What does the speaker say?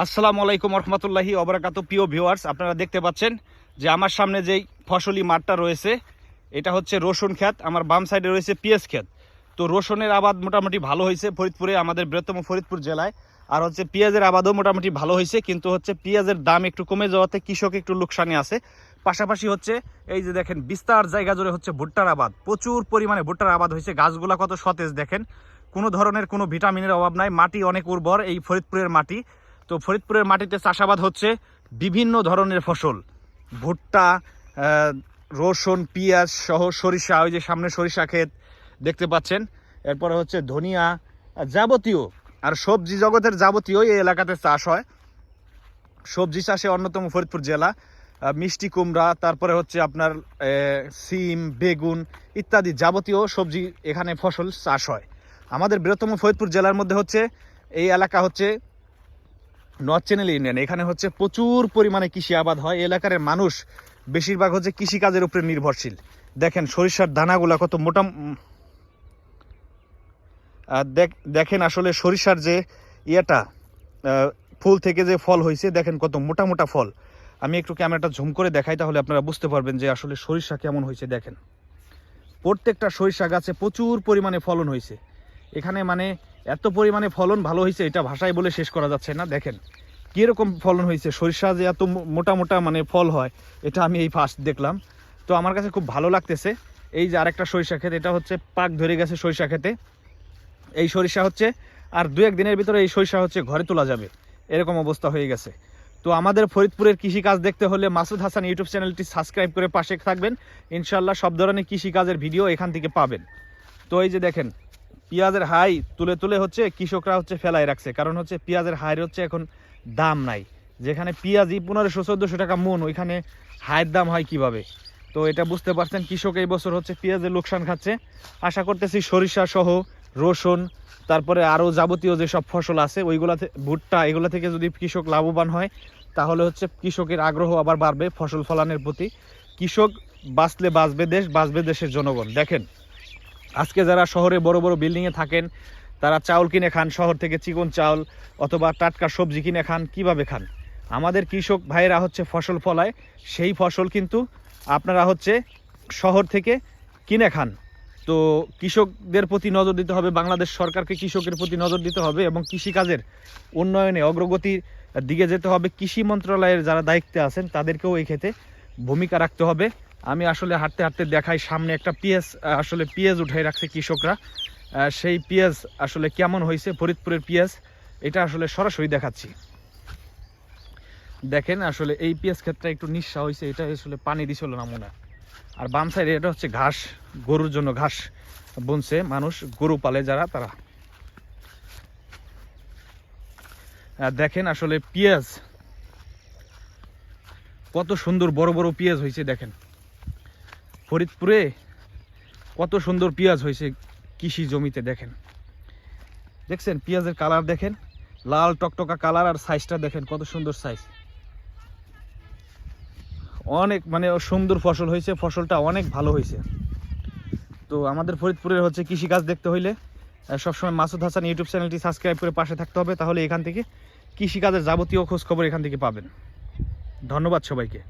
আসসালামু আলাইকুম রহমতুল্লাহি অবরাকাত প্রিয় ভিউয়ার্স, আপনারা দেখতে পাচ্ছেন যে আমার সামনে যেই ফসলি মাঠটা রয়েছে, এটা হচ্ছে রসুন ক্ষেত, আমার বাম সাইডে রয়েছে পিএস ক্ষেত। তো রসুনের আবাদ মোটামুটি ভালো হয়েছে ফরিদপুরে, আমাদের বৃহত্তম ফরিদপুর জেলায়। আর হচ্ছে পেঁয়াজের আবাদও মোটামুটি ভালো হয়েছে, কিন্তু হচ্ছে পেঁয়াজের দাম একটু কমে যাওয়াতে কৃষক একটু লোকসানে আছে। পাশাপাশি হচ্ছে এই যে দেখেন, বিস্তার জায়গা জুড়ে হচ্ছে ভুট্টার আবাদ। প্রচুর পরিমাণে ভুট্টার আবাদ হয়েছে, গাছগুলা কত সতেজ দেখেন। কোনো ধরনের কোনো ভিটামিনের অভাব নাই, মাটি অনেক উর্বর এই ফরিদপুরের মাটি। তো ফরিদপুরের মাটিতে চাষাবাদ হচ্ছে বিভিন্ন ধরনের ফসল। ভুট্টা রসুন, পিঁয়াজ সহ সরিষা, ওই যে সামনে সরিষা ক্ষেত দেখতে পাচ্ছেন। এরপরে হচ্ছে ধনিয়া যাবতীয় আর সবজি জগতের যাবতীয় এই এলাকাতে চাষ হয়। সবজি চাষে অন্যতম ফরিদপুর জেলা। মিষ্টি কুমড়া, তারপরে হচ্ছে আপনার সিম, বেগুন ইত্যাদি যাবতীয় সবজি এখানে ফসল চাষ হয়। আমাদের বৃহত্তম ফরিদপুর জেলার মধ্যে হচ্ছে, এই এলাকা হচ্ছে নর্থ চ্যানেল ইউনিয়ন এখানে হচ্ছে প্রচুর পরিমাণে কৃষি আবাদ হয়। এলাকার মানুষ বেশিরভাগ হচ্ছে কৃষিকাজের উপরে নির্ভরশীল। দেখেন সরিষার দানাগুলা কত মোটা দেখেন আসলে সরিষার যে ইয়েটা ফুল থেকে যে ফল হয়েছে, দেখেন কত মোটা মোটা ফল। আমি একটু ক্যামেরাটা ঝুম করে দেখাই তাহলে আপনারা বুঝতে পারবেন যে আসলে সরিষা কেমন হয়েছে, দেখেন। প্রত্যেকটা সরিষা গাছে প্রচুর পরিমাণে ফলন হয়েছে। এখানে মানে এত পরিমাণে ফলন ভালো হয়েছে, এটা ভাষায় বলে শেষ করা যাচ্ছে না। দেখেন, কীরকম ফলন হয়েছে, সরিষা যে এত মোটা মোটা মানে ফল হয়, এটা আমি এই ফার্স্ট দেখলাম। তো আমার কাছে খুব ভালো লাগতেছে। এই যে আরেকটা সরিষা ক্ষেত, এটা হচ্ছে পাক ধরে গেছে সরিষা খেতে এই সরিষা হচ্ছে, আর দু এক দিনের ভিতরে এই সরিষা হচ্ছে ঘরে তোলা যাবে। এরকম অবস্থা হয়ে গেছে। তো আমাদের ফরিদপুরের কৃষিকাজ দেখতে হলে মাসুদ হাসান ইউটিউব চ্যানেলটি সাবস্ক্রাইব করে পাশে থাকবেন। ইনশাল্লাহ সব ধরনের কৃষিকাজের ভিডিও এখান থেকে পাবেন। তো এই যে দেখেন পেঁয়াজের হাই তুলে তুলে হচ্ছে কৃষকরা হচ্ছে ফেলায় রাখছে। কারণ হচ্ছে পেঁয়াজের হাইয়ের হচ্ছে এখন দাম নাই। যেখানে পেঁয়াজই পনেরোশো, চোদ্দোশো টাকা মন, ওইখানে হাইয়ের দাম হয় কীভাবে? তো এটা বুঝতে পারছেন, কৃষক এই বছর হচ্ছে পেঁয়াজের লোকসান খাচ্ছে। আশা করতেছি সরিষা সহ রসুন, তারপরে আরও যাবতীয় যেসব ফসল আছে, ওইগুলা থে- ভুট্টা, এগুলো থেকে যদি কৃষক লাভবান হয়, তাহলে হচ্ছে কৃষকের আগ্রহ আবার বাড়বে ফসল ফলানোর প্রতি। কৃষক বাঁচলে বাঁচবে দেশ, বাঁচবে দেশের জনগণ। দেখেন আজকে যারা শহরে বড় বড় বিল্ডিংয়ে থাকেন, তারা চাউল কিনে খান, শহর থেকে চিকন চাউল অথবা টাটকা সবজি কিনে খান, কীভাবে খান? আমাদের কৃষক ভাইয়েরা হচ্ছে ফসল ফলায়, সেই ফসল কিন্তু আপনারা হচ্ছে শহর থেকে কিনে খান। তো কৃষকদের প্রতি নজর দিতে হবে, বাংলাদেশ সরকারকে কৃষকের প্রতি নজর দিতে হবে এবং কৃষিকাজের উন্নয়নে অগ্রগতির দিকে যেতে হবে। কৃষি মন্ত্রণালয়ের যারা দায়িত্বে আছেন, তাদেরকেও এই ক্ষেত্রে ভূমিকা রাখতে হবে। আমি আসলে হাঁটতে হাঁটতে দেখাই সামনে একটা পিএস আসলে পিএস উঠাই রাখছে কৃষকরা। সেই পিএস আসলে কেমন হয়েছে? ফরিদপুরের পিএস, এটা আসলে সরাসরি দেখাচ্ছি। দেখেন আসলে এই পিএস ক্ষেত্রে একটু নিঃসা হয়েছে, এটা আসলে পানি দিছিল না মনে আর বাম সাইডে এটা হচ্ছে ঘাস, গরুর জন্য ঘাস বুনছে মানুষ, গরু পালে যারা, তারা। দেখেন আসলে পেঁয়াজ কত সুন্দর বড় বড় পেঁয়াজ হয়েছে, দেখেন। ফরিদপুরে কত সুন্দর পেঁয়াজ হয়েছে কৃষি জমিতে দেখেন। দেখছেন পেঁয়াজের কালার দেখেন, লাল টকটকা কালার আর সাইজটা দেখেন কত সুন্দর সাইজ অনেক মানে সুন্দর ফসল হয়েছে, ফসলটা অনেক ভালো হয়েছে। তো আমাদের ফরিদপুরের হচ্ছে কৃষিকাজ দেখতে হইলে সবসময় মাসুদ হাসান ইউটিউব চ্যানেলটি সাবস্ক্রাইব করে পাশে থাকতে হবে, তাহলে এখান থেকে কৃষিকাজের যাবতীয় খোঁজ খবর এখান থেকে পাবেন। ধন্যবাদ সবাইকে।